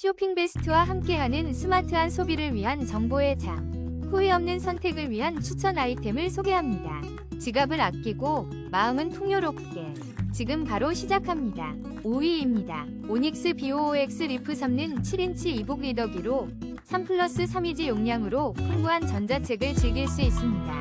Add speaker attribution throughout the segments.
Speaker 1: 쇼핑 베스트와 함께하는 스마트한 소비를 위한 정보의 장. 후회 없는 선택을 위한 추천 아이템을 소개합니다. 지갑을 아끼고 마음은 풍요롭게. 지금 바로 시작합니다. 5위입니다. 오닉스 BOOX 리프 3는 7인치 이북 리더기로 3 플러스 3이지 용량으로 풍부한 전자책을 즐길 수 있습니다.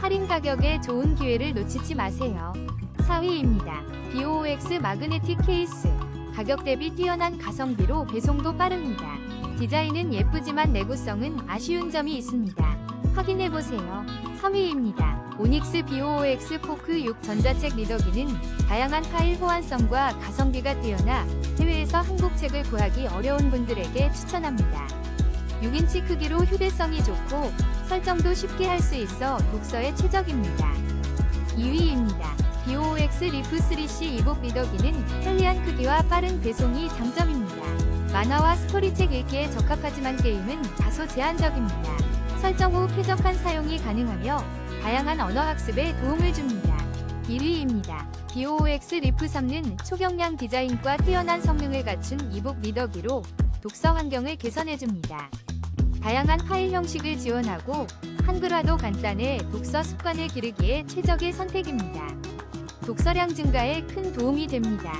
Speaker 1: 할인 가격에 좋은 기회를 놓치지 마세요. 4위입니다. BOX 마그네틱 케이스. 가격 대비 뛰어난 가성비로 배송도 빠릅니다. 디자인은 예쁘지만 내구성은 아쉬운 점이 있습니다. 확인해보세요. 3위입니다. 오닉스 BOX 포크 6 전자책 리더기는 다양한 파일 호환성과 가성비가 뛰어나 해외에서 한국 책을 구하기 어려운 분들에게 추천합니다. 6인치 크기로 휴대성이 좋고 설정도 쉽게 할 수 있어 독서에 최적입니다. 2위입니다. BOX 리프 3C 이북 리더기는 편리한 크기와 빠른 배송이 장점입니다. 만화와 스토리책 읽기에 적합하지만 게임은 다소 제한적입니다. 설정 후 쾌적한 사용이 가능하며 다양한 언어 학습에 도움을 줍니다. 1위입니다. BOX 리프 3는 초경량 디자인과 뛰어난 성능을 갖춘 이북 리더기로 독서 환경을 개선해줍니다. 다양한 파일 형식을 지원하고 한글화도 간단해 독서 습관을 기르기에 최적의 선택입니다. 독서량 증가에 큰 도움이 됩니다.